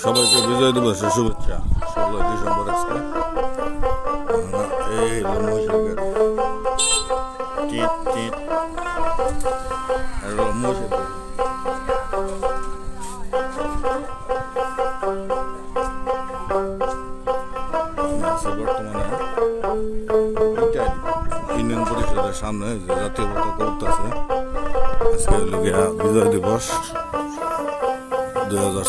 সবাইকে বিজয় দিবসের শুভেচ্ছা। ষোলোই ডিসেম্বর আজকে। এই মহিষের সামনে যে জাতীয় উঠতেছে আজকে বিজয় দিবস দুই হাজার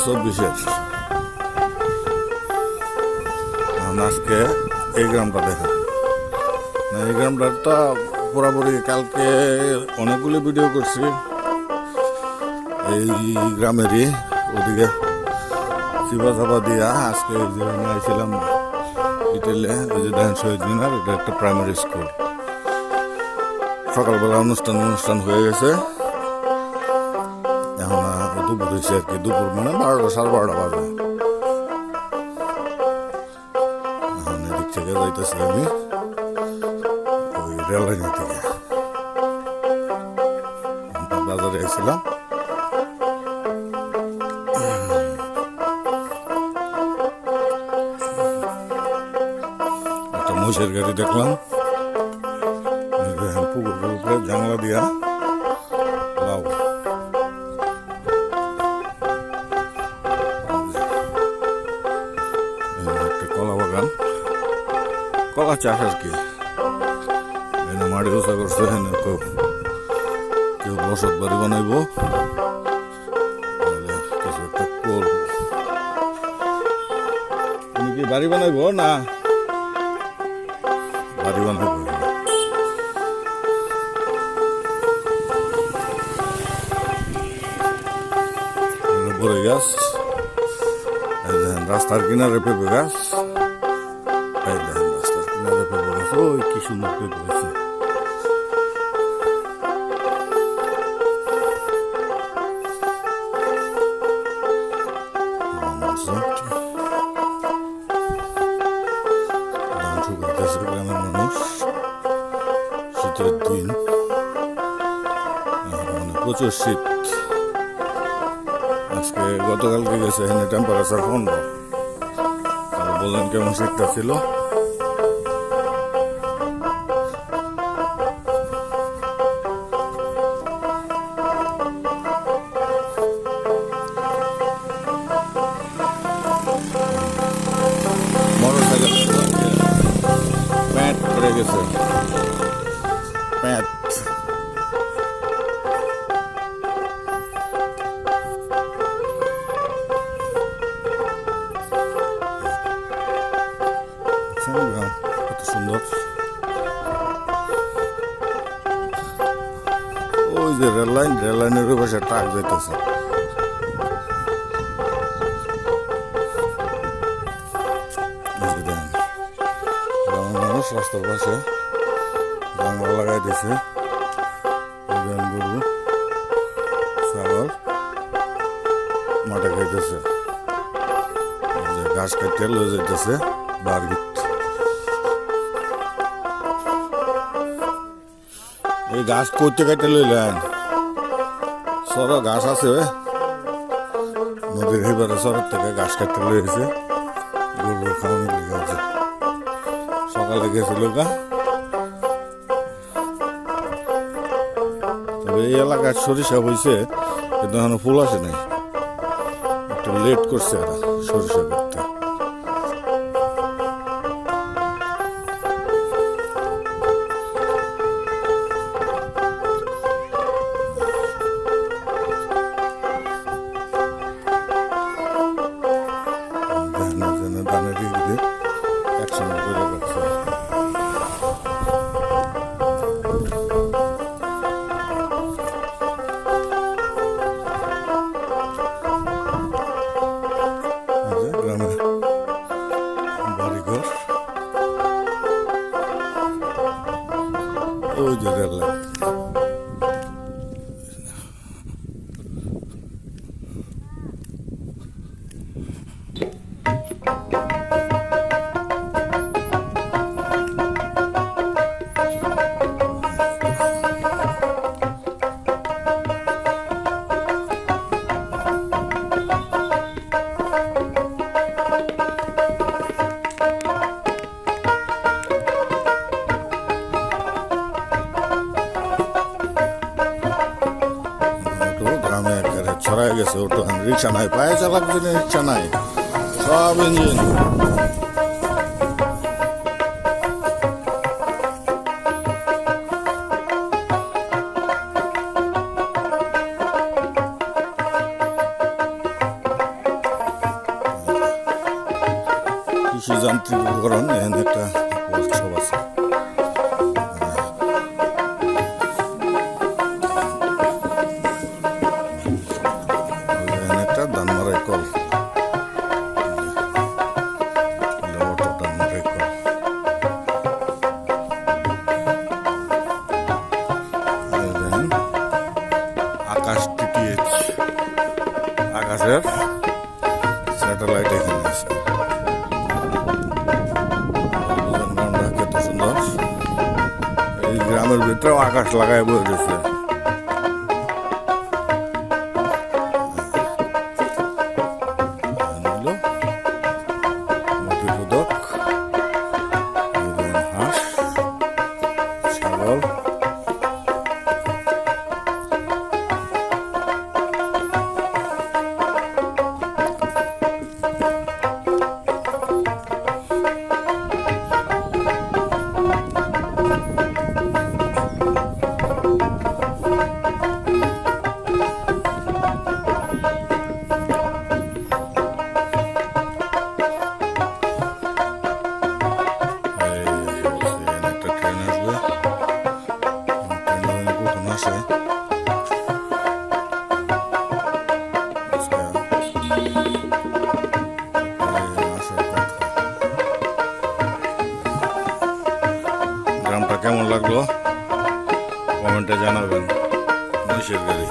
আজকে এই গ্রামটা দেখেন না, এই গ্রামটা পুরাপুরি কালকে অনেকগুলি ভিডিও করছি। এই গ্রামেরই ওদিকে চিপা চাপা দিয়া আজকে এই যে আমি আইছিলাম ইটেলে ওই যে দেখেন শহীদ মিনার, এটা একটা প্রাইমারি স্কুল সকালবেলা অনুষ্ঠান অনুষ্ঠান হয়ে গেছে। এখন দুপুর হয়েছে আর কি, দুপুর মানে বারোটা, সাড়ে বারোটা বাজে। থেকে যাইতেছি আমি, ওই রেল লাইনের থেকে বাজারে এসেছিলাম একটা মহিষের গাড়ি দেখলাম। পুকুরের উপরে জানলা দিয়া কলা চাষ আর কি। এনে মাটি উঁচা করছে, এনে কেউ বাড়ি বানাইব তুমি কি বাড়ি বানাইব না? বাড়ি বানাইব বড়ই গাছ। রাস্তার কিনারে পেঁপে গাছ। ওই কি সুন্দর ধান শুকাইতেছে গ্রামের মানুষ শীতের দিন মানে প্রচুর শীত। আজকে গতকালকে গেছে, এখানে টেম্পারেচার পনেরো বললেন কেমন শীতটা ছিল? গেছে গ্রাম কত সুন্দর। ওই যে রেল লাইন রেল লাইনের পাশে ট্রাক যাইতেছে। মানুষ রাস্তার পাশে জানলা লাগাই দেখেন গরু ছাগল মাঠে খাইতেছে। লয়ে যাইতেছে বার্গিট এই ঘাস করতে কাটতে লইলেন সর ঘাস আছে নদীর হেবারে সরের থেকে ঘাস কাটতে লইছে আছে সকালে গেছিল গা। তবে এই এলাকায় সরিষা হয়েছে কিন্তু এখনও ফুল আসে নাই। একটু লেট করছে এরা সরিষা করতে। ধানের একসঙ্গে ওই যে গেছে অটো রিক্সা নাই পায়ে চালাক দিনে রিক্সা নাই সব ইঞ্জিন। কৃষি যান্ত্রিকীকরণ, এখানে একটা উৎসব আছে। স্যাটেলাইট এখানে আছে। সুন্দর। এই গ্রামের ভিতরেও আকাশ লাগায় বয়ে লাগল কমেন্টে জানাবেন। মহিষের গাড়ি।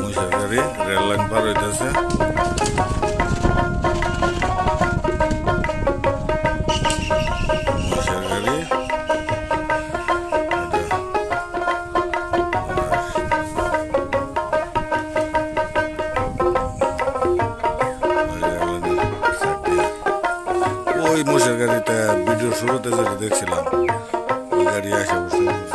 মহিষের গাড়ি রেল লাইন পার হইতেছে। শুরুতে যেটা দেখছিলাম ওই গাড়ি আসে